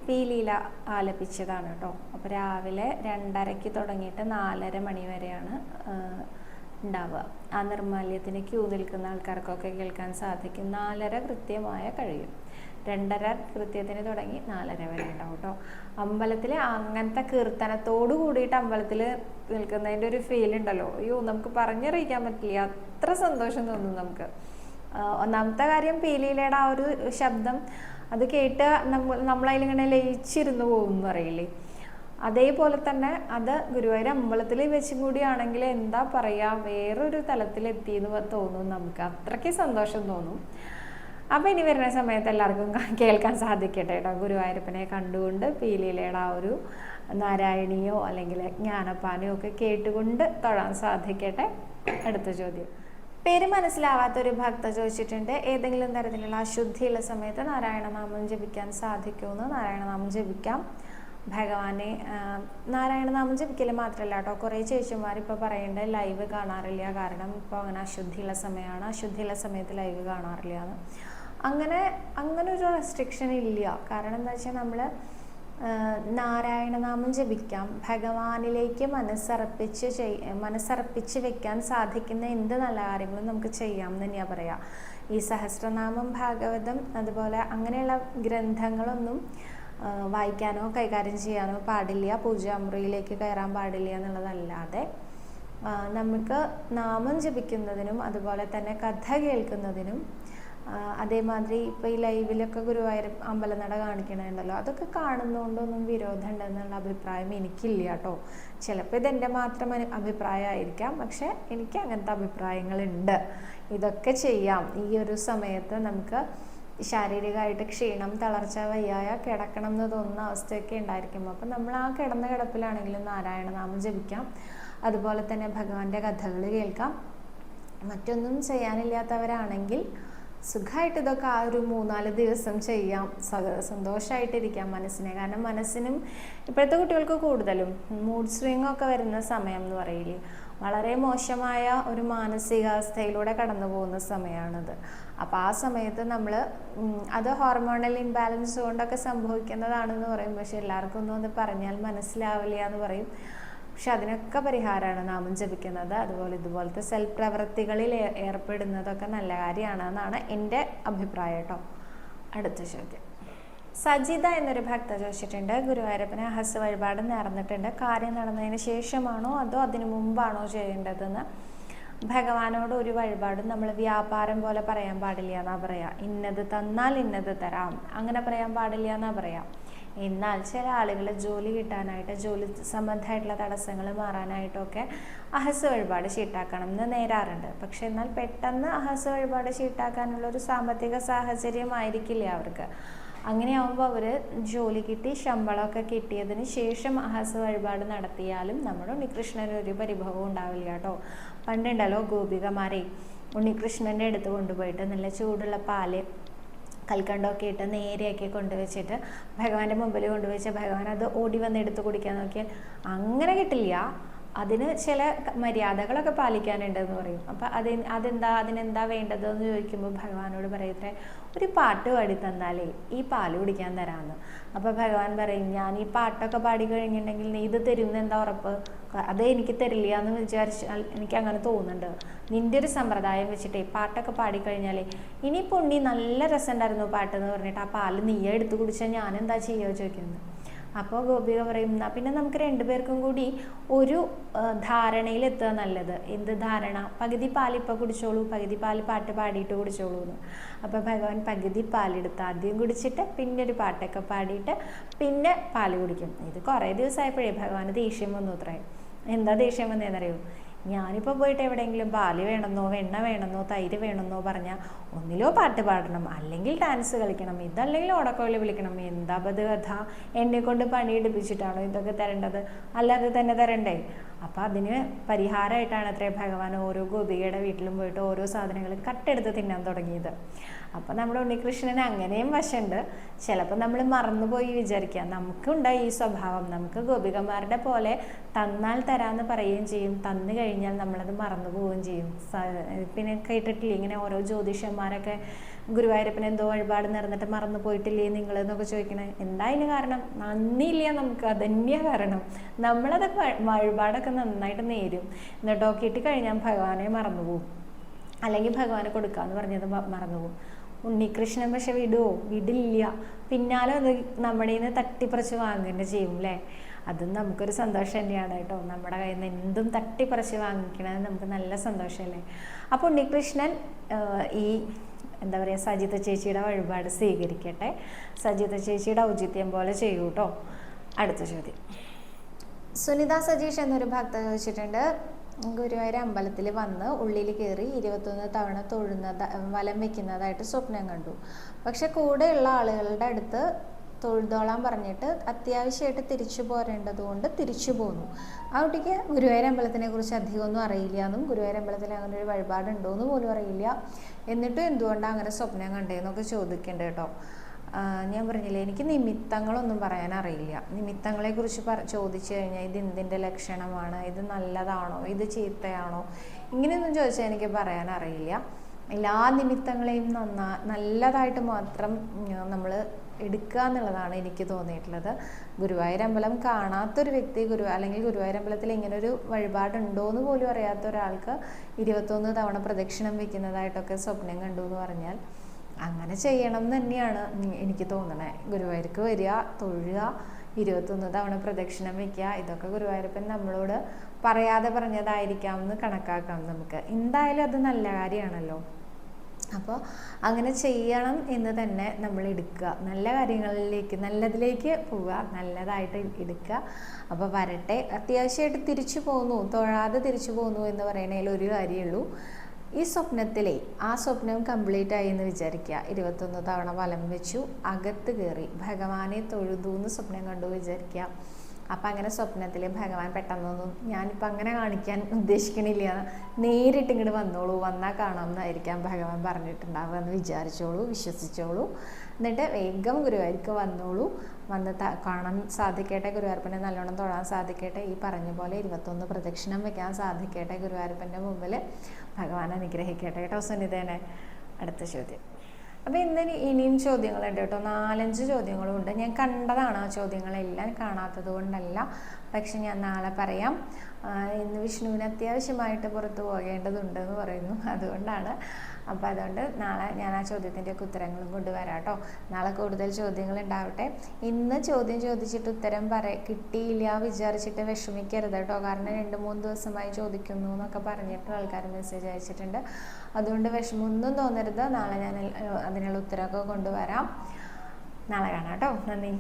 പീലിയില ആലപിച്ചതാണ് കേട്ടോ അപ്പോൾ രാവിലെ രണ്ടരയ്ക്ക് തുടങ്ങിയിട്ട് നാലര മണി വരെയാണ് ഉണ്ടാവുക. ആ നിർമാല്യത്തിന് ക്യൂ നിൽക്കുന്ന ആൾക്കാർക്കൊക്കെ കേൾക്കാൻ സാധിക്കും. നാലര കൃത്യമായ കഴിയും. രണ്ടര കൃത്യത്തിന് തുടങ്ങി നാലര വരെ ഉണ്ടാവും കേട്ടോ അമ്പലത്തിലെ അങ്ങനത്തെ കീർത്തനത്തോടു കൂടിയിട്ട് അമ്പലത്തിൽ നിൽക്കുന്നതിന്റെ ഒരു ഫീൽ ഉണ്ടല്ലോ. അയ്യോ നമുക്ക് പറഞ്ഞറിയിക്കാൻ പറ്റില്ല. അത്ര സന്തോഷം തോന്നും നമുക്ക്. ഒന്നാമത്തെ കാര്യം പീലിയിലയുടെ ആ ഒരു ശബ്ദം അത് കേട്ട് നമ്മൾ നമ്മളതിലിങ്ങനെ ലയിച്ചിരുന്നു പോകും എന്ന് പറയില്ലേ. അതേപോലെ തന്നെ അത് ഗുരുവായൂർ അമ്പലത്തിൽ വെച്ചും കൂടിയാണെങ്കിൽ എന്താ പറയുക വേറൊരു തലത്തിലെത്തി എന്ന് തോന്നും നമുക്ക്. അത്രയ്ക്ക് സന്തോഷം തോന്നും. അപ്പോൾ ഇനി വരുന്ന സമയത്ത് എല്ലാവർക്കും കേൾക്കാൻ സാധിക്കട്ടെ കേട്ടോ ഗുരുവായൂരപ്പനെ കണ്ടുകൊണ്ട് പീലിയിലയുടെ ആ ഒരു നാരായണിയോ അല്ലെങ്കിൽ ജ്ഞാനപ്പാനയോ ഒക്കെ കേട്ടുകൊണ്ട് തൊഴാൻ സാധിക്കട്ടെ. അടുത്ത ചോദ്യം. പേര് മനസ്സിലാവാത്ത ഒരു ഭക്ത ചോദിച്ചിട്ടുണ്ട് ഏതെങ്കിലും തരത്തിലുള്ള അശുദ്ധിയുള്ള സമയത്ത് നാരായണനാമം ജപിക്കാൻ സാധിക്കുമെന്ന് നാരായണനാമം ജപിക്കാം. ഭഗവാനെ നാരായണനാമം ജപിക്കൽ മാത്രമല്ല കേട്ടോ കുറേ ചേച്ചിമാർ ഇപ്പോൾ പറയേണ്ട ലൈവ് കാണാറില്ല കാരണം ഇപ്പോൾ അങ്ങനെ അശുദ്ധിയുള്ള സമയമാണ് അശുദ്ധിയുള്ള സമയത്ത് ലൈവ് കാണാറില്ല അങ്ങനെ അങ്ങനെ ഒരു റെസ്ട്രിക്ഷൻ ഇല്ല. കാരണം എന്താ വെച്ചാൽ നമ്മൾ നാരായണനാമം ജപിക്കാം. ഭഗവാനിലേക്ക് മനസ്സർപ്പിച്ച് ചെയ് മനസ്സർപ്പിച്ച് വെക്കാൻ സാധിക്കുന്ന എന്ത് നല്ല കാര്യങ്ങളും നമുക്ക് ചെയ്യാം എന്ന് തന്നെയാണ് പറയാം. ഈ സഹസ്രനാമം ഭാഗവതം അതുപോലെ അങ്ങനെയുള്ള ഗ്രന്ഥങ്ങളൊന്നും വായിക്കാനോ കൈകാര്യം ചെയ്യാനോ പാടില്ല. പൂജാമുറിയിലേക്ക് കയറാൻ പാടില്ല എന്നുള്ളതല്ലാതെ നമുക്ക് നാമം ജപിക്കുന്നതിനും അതുപോലെ തന്നെ കഥ കേൾക്കുന്നതിനും അതേമാതിരി ഇപ്പോൾ ഈ ലൈവിലൊക്കെ ഗുരുവായൂർ അമ്പലനട കാണിക്കണുണ്ടല്ലോ അതൊക്കെ കാണുന്നതുകൊണ്ടൊന്നും വിരോധം ഉണ്ടെന്നുള്ള അഭിപ്രായം എനിക്കില്ല കേട്ടോ. ചിലപ്പോൾ ഇതെന്റെ മാത്രം അഭിപ്രായമായിരിക്കാം പക്ഷെ എനിക്ക് അങ്ങനത്തെ അഭിപ്രായങ്ങളുണ്ട്. ഇതൊക്കെ ചെയ്യാം. ഈ ഒരു സമയത്ത് നമുക്ക് ശാരീരികമായിട്ട് ക്ഷീണം തളർച്ച വയ്യായ കിടക്കണം എന്ന് തോന്നുന്ന അവസ്ഥയൊക്കെ ഉണ്ടായിരിക്കും. അപ്പം നമ്മൾ ആ കിടന്ന കിടപ്പിലാണെങ്കിലും നാരായണനാമം ജപിക്കാം. അതുപോലെ തന്നെ ഭഗവാന്റെ കഥകൾ കേൾക്കാം. മറ്റൊന്നും ചെയ്യാനില്ലാത്തവരാണെങ്കിൽ സുഖമായിട്ട് ഇതൊക്കെ ആ ഒരു മൂന്നാൽ ദിവസം ചെയ്യാം. സന്തോഷമായിട്ടിരിക്കാം മനസ്സിനെ. കാരണം മനസ്സിനും ഇപ്പോഴത്തെ കുട്ടികൾക്ക് കൂടുതലും മൂഡ് സ്വിങ് ഒക്കെ വരുന്ന സമയം എന്ന് പറയില്ലേ. വളരെ മോശമായ ഒരു മാനസികാവസ്ഥയിലൂടെ കടന്നു പോകുന്ന സമയമാണത് അപ്പോൾ ആ സമയത്ത് നമ്മൾ അത് ഹോർമോണൽ ഇംബാലൻസ് കൊണ്ടൊക്കെ സംഭവിക്കുന്നതാണെന്ന് പറയും. പക്ഷെ എല്ലാവർക്കും ഒന്നും അത് പറഞ്ഞാൽ മനസ്സിലാവില്ല എന്ന് പറയും. പക്ഷെ അതിനൊക്കെ പരിഹാരമാണ് നാമം ജപിക്കുന്നത്. അതുപോലെ ഇതുപോലത്തെ സെൽഫ് പ്രവൃത്തികളിൽ ഏർപ്പെടുന്നതൊക്കെ നല്ല കാര്യമാണ് എന്നാണ് എന്റെ അഭിപ്രായം കേട്ടോ. അടുത്ത ചോദ്യം. സജിത എന്നൊരു ഭക്ത ചോദിച്ചിട്ടുണ്ട് ഗുരുവായൂരപ്പന് ഹസ് വഴിപാട് നേർന്നിട്ടുണ്ട് കാര്യം നടന്നതിന് ശേഷമാണോ അതോ അതിനു മുമ്പാണോ ചെയ്യേണ്ടതെന്ന്? ഭഗവാനോട് ഒരു വഴിപാടും നമ്മൾ വ്യാപാരം പോലെ പറയാൻ പാടില്ല എന്നാ പറയാ. ഇന്നത് തന്നാൽ ഇന്നത് തരാം. അങ്ങനെ പറയാൻ പാടില്ല എന്നാ പറയാ. എന്നാൽ ചില ആളുകൾ ജോലി കിട്ടാനായിട്ട് ജോലി സംബന്ധമായിട്ടുള്ള തടസ്സങ്ങൾ മാറാനായിട്ടൊക്കെ അഹസ വഴിപാട് ചീട്ടാക്കണം എന്ന് നേരാറുണ്ട്. പക്ഷെ എന്നാൽ പെട്ടെന്ന് അഹസ വഴിപാട് ചീട്ടാക്കാനുള്ള ഒരു സാമ്പത്തിക സാഹചര്യം ആയിരിക്കില്ല അവർക്ക്. അങ്ങനെയാവുമ്പോൾ അവർ ജോലി കിട്ടി ശമ്പളമൊക്കെ കിട്ടിയതിന് ശേഷം അഹസ വഴിപാട് നടത്തിയാലും നമ്മുടെ ഉണ്ണികൃഷ്ണന് ഒരു പരിഭവം ഉണ്ടാവില്ല കേട്ടോ. പണ്ടുണ്ടല്ലോ ഗോപികമാരെ ഉണ്ണികൃഷ്ണന്റെ അടുത്ത് കൊണ്ടുപോയിട്ട് നല്ല ചൂടുള്ള പാൽ കൽക്കണ്ടമൊക്കെ ഇട്ട് നേരെയൊക്കെ കൊണ്ടുവച്ചിട്ട് ഭഗവാന്റെ മുമ്പിൽ കൊണ്ടുവച്ച് ഭഗവാൻ അത് ഓടി വന്ന് എടുത്ത് കുടിക്കാൻ നോക്കിയാൽ അങ്ങനെ കിട്ടില്ല. അതിന് ചില മര്യാദകളൊക്കെ പാലിക്കാനുണ്ടെന്ന് പറയും. അപ്പം അത് അതെന്താ അതിനെന്താ വേണ്ടതെന്ന് ചോദിക്കുമ്പോൾ ഭഗവാനോട് പറയത്രേ ഒരു പാട്ട് പാടി തന്നാലേ ഈ പാൽ കുടിക്കാൻ തരാമെന്ന്. അപ്പോൾ ഭഗവാൻ പറയും ഞാൻ ഈ പാട്ടൊക്കെ പാടി കഴിഞ്ഞിട്ടുണ്ടെങ്കിൽ നീ ഇത് തരുന്ന എന്താ ഉറപ്പ്? അത് എനിക്ക് തരില്ല എന്ന് വിചാരിച്ചാൽ എനിക്ക് അങ്ങനെ തോന്നുന്നുണ്ട്. നിന്റെ ഒരു സമ്പ്രദായം വെച്ചിട്ടേ പാട്ടൊക്കെ പാടിക്കഴിഞ്ഞാൽ ഇനി പൊണ്ണി നല്ല രസമുണ്ടായിരുന്നു പാട്ട് എന്ന് പറഞ്ഞിട്ട് ആ പാൽ നീ എടുത്തു കുടിച്ചാൽ ഞാൻ എന്താ ചെയ്യുക ചോദിക്കുന്നത്. അപ്പോൾ ഗോപിക പറയും "എന്നാ പിന്നെ നമുക്ക് രണ്ടുപേർക്കും കൂടി ഒരു ധാരണയിലെത്തുക നല്ലത്. എന്ത് ധാരണ? പകുതി പാൽ ഇപ്പോൾ കുടിച്ചോളൂ പകുതി പാൽ പാട്ട് പാടിയിട്ട് കുടിച്ചോളൂ എന്ന്. അപ്പോൾ ഭഗവാൻ പകുതി പാലെടുത്ത് ആദ്യം കുടിച്ചിട്ട് പിന്നെ ഒരു പാട്ടൊക്കെ പാടിയിട്ട് പിന്നെ പാൽ കുടിക്കും. ഇത് കുറേ ദിവസമായപ്പോഴേ ഭഗവാന് ദേഷ്യം വന്നു അത്രേ. എന്താ ദേഷ്യം വന്നതെന്നറിയോ ഞാനിപ്പോൾ പോയിട്ട് എവിടെയെങ്കിലും പാൽ വേണമെന്നോ വെണ്ണ വേണമെന്നോ തൈര് വേണമെന്നോ പറഞ്ഞാൽ ഒന്നിലോ പാട്ട് പാടണം അല്ലെങ്കിൽ ഡാൻസ് കളിക്കണം ഇതല്ലെങ്കിൽ ഓടക്കോയിൽ വിളിക്കണം. എന്താ കഥ? എന്നെ കൊണ്ട് പണിയെടുപ്പിച്ചിട്ടാണോ ഇതൊക്കെ തരേണ്ടത്? അല്ലാതെ തന്നെ തരണ്ടേ? അപ്പം അതിന് പരിഹാരമായിട്ടാണ് അത്രേ ഭഗവാൻ ഓരോ ഗോപികയുടെ വീട്ടിലും പോയിട്ട് ഓരോ സാധനങ്ങൾ കട്ടെടുത്ത് തിന്നാൻ തുടങ്ങിയത്. അപ്പം നമ്മുടെ ഉണ്ണികൃഷ്ണന് അങ്ങനെയും വശമുണ്ട്. ചിലപ്പോൾ നമ്മൾ മറന്നുപോയി വിചാരിക്കുക നമുക്കുണ്ടായി ഈ സ്വഭാവം. നമുക്ക് ഗോപികമാരുടെ പോലെ തന്നാൽ തരാമെന്ന് പറയുകയും ചെയ്യും. തന്നു കഴിഞ്ഞാൽ നമ്മളത് മറന്നു പോവുകയും ചെയ്യും പിന്നെ കേട്ടിട്ടില്ലേ? ഇങ്ങനെ ഓരോ ജ്യോതിഷന്മാരൊക്കെ ഗുരുവായൂരപ്പന് എന്തോ വഴിപാട് നടന്നിട്ട് മറന്നു പോയിട്ടില്ലേ നിങ്ങൾ എന്നൊക്കെ ചോദിക്കണേ. എന്താ അതിന് കാരണം? നന്ദിയില്ല നമുക്ക്. അതന്യ കാരണം. നമ്മളത് വ- വഴിപാടൊക്കെ നന്നായിട്ട് നേരും. എന്നിട്ടോ കിട്ടിക്കഴിഞ്ഞാൽ ഭഗവാനെ മറന്നു പോകും അല്ലെങ്കിൽ ഭഗവാനെ കൊടുക്കാന്ന് പറഞ്ഞത് മറന്നു മറന്നുപോകും. ഉണ്ണികൃഷ്ണൻ പക്ഷെ വിടുവോ? വിടില്ല. പിന്നാലെ അത് നമ്മുടെ നിന്ന് തട്ടിപ്പറിച്ച് വാങ്ങുകയും ചെയ്യും അല്ലേ അതും നമുക്കൊരു സന്തോഷം തന്നെയാണ് കേട്ടോ. നമ്മുടെ കയ്യിൽ നിന്ന് എന്തും തട്ടിപ്പറിച്ച് വാങ്ങിക്കണത് നമുക്ക് നല്ല സന്തോഷമല്ലേ അപ്പോൾ ഉണ്ണികൃഷ്ണൻ ഈ എന്താ പറയുക സജിത ചേച്ചിയുടെ വഴിപാട് സ്വീകരിക്കട്ടെ. സജിത ചേച്ചിയുടെ ഔചിത്യം പോലെ ചെയ്യൂ കേട്ടോ അടുത്ത ചോദ്യം. സുനിത സജീഷ് എന്നൊരു ഭക്ത ചോദിച്ചിട്ടുണ്ട്. ഗുരുവായൂർ അമ്പലത്തിൽ വന്ന് ഉള്ളിൽ കയറി ഇരുപത്തൊന്ന് തവണ തൊഴുന്നത് വലം വെക്കുന്നതായിട്ട് സ്വപ്നം കണ്ടു. പക്ഷെ കൂടെയുള്ള ആളുകളുടെ അടുത്ത് തൊഴുതോളാൻ പറഞ്ഞിട്ട് അത്യാവശ്യമായിട്ട് തിരിച്ചു പോരേണ്ടത് കൊണ്ട് തിരിച്ചു പോന്നു. ആ കുട്ടിക്ക് ഗുരുവായൂർ അമ്പലത്തിനെ കുറിച്ച് അധികമൊന്നും അറിയില്ല. എന്നും ഗുരുവായൂർ അമ്പലത്തിൽ അങ്ങനെ ഒരു വഴിപാടുണ്ടോ എന്ന് പോലും അറിയില്ല. എന്നിട്ടും എന്തുകൊണ്ടാണ് അങ്ങനെ സ്വപ്നം കണ്ടേന്നൊക്കെ ചോദിക്കേണ്ടത് കേട്ടോ. ഞാൻ പറഞ്ഞില്ലേ എനിക്ക് നിമിത്തങ്ങളൊന്നും പറയാൻ അറിയില്ല. നിമിത്തങ്ങളെക്കുറിച്ച് പറ ചോദിച്ചു കഴിഞ്ഞാൽ ഇത് എന്തിന്റെ ലക്ഷണമാണ്? ഇത് നല്ലതാണോ? ഇത് ചീത്തയാണോ? ഇങ്ങനെയൊന്നും ചോദിച്ചാൽ എനിക്ക് പറയാൻ അറിയില്ല. എല്ലാ നിമിത്തങ്ങളെയും നന്നാ നല്ലതായിട്ട് മാത്രം നമ്മൾ എടുക്കുക എന്നുള്ളതാണ് എനിക്ക് തോന്നിയിട്ടുള്ളത്. ഗുരുവായൂർ അമ്പലം കാണാത്തൊരു വ്യക്തി ഗുരു അല്ലെങ്കിൽ ഗുരുവായൂർ അമ്പലത്തിൽ ഒരു വഴിപാടുണ്ടോ എന്ന് പോലും അറിയാത്ത ഒരാൾക്ക് ഇരുപത്തൊന്ന് തവണ പ്രദക്ഷിണം വെക്കുന്നതായിട്ടൊക്കെ സ്വപ്നം കണ്ടു എന്ന് പറഞ്ഞാൽ അങ്ങനെ ചെയ്യണം എന്ന് തന്നെയാണ് എനിക്ക് തോന്നണേ. ഗുരുവായൂർക്ക് വരിക തൊഴുക ഇരുപത്തൊന്ന് തവണ പ്രദക്ഷിണം വെക്കുക ഇതൊക്കെ ഗുരുവായൂരപ്പൻ നമ്മളോട് പറയാതെ പറഞ്ഞതായിരിക്കാം എന്ന് കണക്കാക്കാം നമുക്ക്. എന്തായാലും അത് നല്ല കാര്യമാണല്ലോ. അപ്പോൾ അങ്ങനെ ചെയ്യണം എന്ന് തന്നെ നമ്മൾ എടുക്കുക. നല്ല കാര്യങ്ങളിലേക്ക് നല്ലതിലേക്ക് പോവുക നല്ലതായിട്ട് എടുക്കുക. അപ്പോൾ വരട്ടെ. അത്യാവശ്യമായിട്ട് തിരിച്ചു പോന്നു. തൊഴാതെ തിരിച്ചു പോന്നു എന്ന് പറയുന്നതിൽ ഒരു കാര്യമുള്ളൂ ഈ സ്വപ്നത്തിലെ ആ സ്വപ്നം കംപ്ലീറ്റ് ആയി എന്ന് വിചാരിക്കുക. ഇരുപത്തൊന്ന് തവണ വലം വെച്ചു അകത്ത് കയറി. ഭഗവാനെ തൊഴുതു എന്ന് സ്വപ്നം കണ്ടു വിചാരിക്കുക. അപ്പം അങ്ങനെ സ്വപ്നത്തിൽ ഭഗവാൻ പെട്ടെന്നൊന്നും ഞാനിപ്പോൾ അങ്ങനെ കാണിക്കാൻ ഉദ്ദേശിക്കണില്ല. നേരിട്ട് ഇങ്ങോട്ട് വന്നോളൂ വന്നാൽ കാണാമെന്നായിരിക്കാം ഭഗവാൻ പറഞ്ഞിട്ടുണ്ടാവുക എന്ന് വിചാരിച്ചോളൂ വിശ്വസിച്ചോളൂ. എന്നിട്ട് വേഗം ഗുരുവായൂർക്ക് വന്നോളൂ. വന്ന് കാണാൻ സാധിക്കട്ടെ ഗുരുവായൂരപ്പനെ നല്ലോണം തൊഴാൻ സാധിക്കട്ടെ. ഈ പറഞ്ഞ പോലെ ഇരുപത്തൊന്ന് പ്രദക്ഷിണം വെക്കാൻ സാധിക്കട്ടെ ഗുരുവായൂരപ്പന്റെ മുമ്പിൽ ഭഗവാൻ അനുഗ്രഹിക്കട്ടെ കേട്ടോ സുനിതേനെ. അടുത്ത ചോദ്യം. അപ്പോൾ ഇന്ന് ഇനി- ഇനിയും ചോദ്യങ്ങളുണ്ട് കേട്ടോ. നാലഞ്ച് ചോദ്യങ്ങളും ഉണ്ട്. ഞാൻ കണ്ടതാണ് ആ ചോദ്യങ്ങളെല്ലാം കാണാത്തത് കൊണ്ടല്ല. പക്ഷെ ഞാൻ നാളെ പറയാം. ഇന്ന് വിഷ്ണുവിന് അത്യാവശ്യമായിട്ട് പുറത്ത് പോകേണ്ടതുണ്ടെന്ന് പറയുന്നു. അതുകൊണ്ടാണ് അപ്പോൾ അതുകൊണ്ട് നാളെ ഞാൻ ആ ചോദ്യത്തിന്റെയൊക്കെ ഉത്തരങ്ങളും കൊണ്ടുവരാം കേട്ടോ. നാളെ കൂടുതൽ ചോദ്യങ്ങൾ ഉണ്ടാവട്ടെ. ഇന്ന് ചോദ്യം ചോദിച്ചിട്ട് ഉത്തരം പറ കിട്ടിയില്ല വിചാരിച്ചിട്ട് വിഷമിക്കരുത് കേട്ടോ. കാരണം രണ്ട് മൂന്ന് ദിവസമായി ചോദിക്കുന്നു എന്നൊക്കെ പറഞ്ഞിട്ട് ആൾക്കാർ മെസ്സേജ് അയച്ചിട്ടുണ്ട്. അതുകൊണ്ട് വിഷമമൊന്നും തോന്നരുത്. നാളെ ഞാൻ അതിനുള്ള ഉത്തരമൊക്കെ കൊണ്ടുവരാം. നാളെ കാണാം കേട്ടോ. നന്ദി.